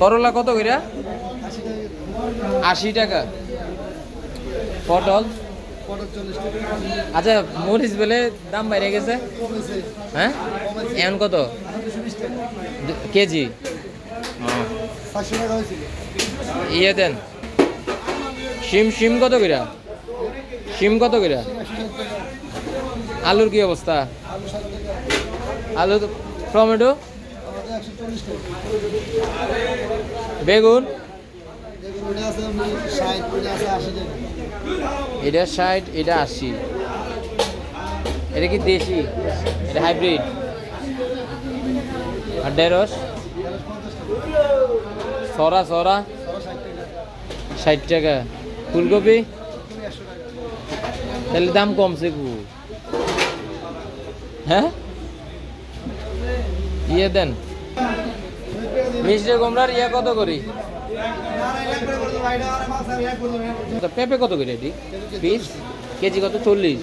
করলা কত কইরা? আশি টাকা। পটল? আচ্ছা মরিচ বেলে দাম বাইরে গেছে। হ্যাঁ? এমন কত? কেজি? ইয়ে দেন। শিম শিম কত কইরা? শিম কত কইরা? আলুর কি অবস্থা? আলু টমেটো? বেগুন? এটা ষাট, এটা আশি। এটা কি দেশি? এটা হাইব্রিড। আর ঢেঁড়স? সরা সরা। ষাট টাকা। ফুলকপি? তাহলে দাম কমছে কু হ্যাঁ? ইয়ে দেন। মিষ্টি কুমড়ার ইয়া কত করি? পেঁপে কত করে এটি পিস কেজি কত? চল্লিশ?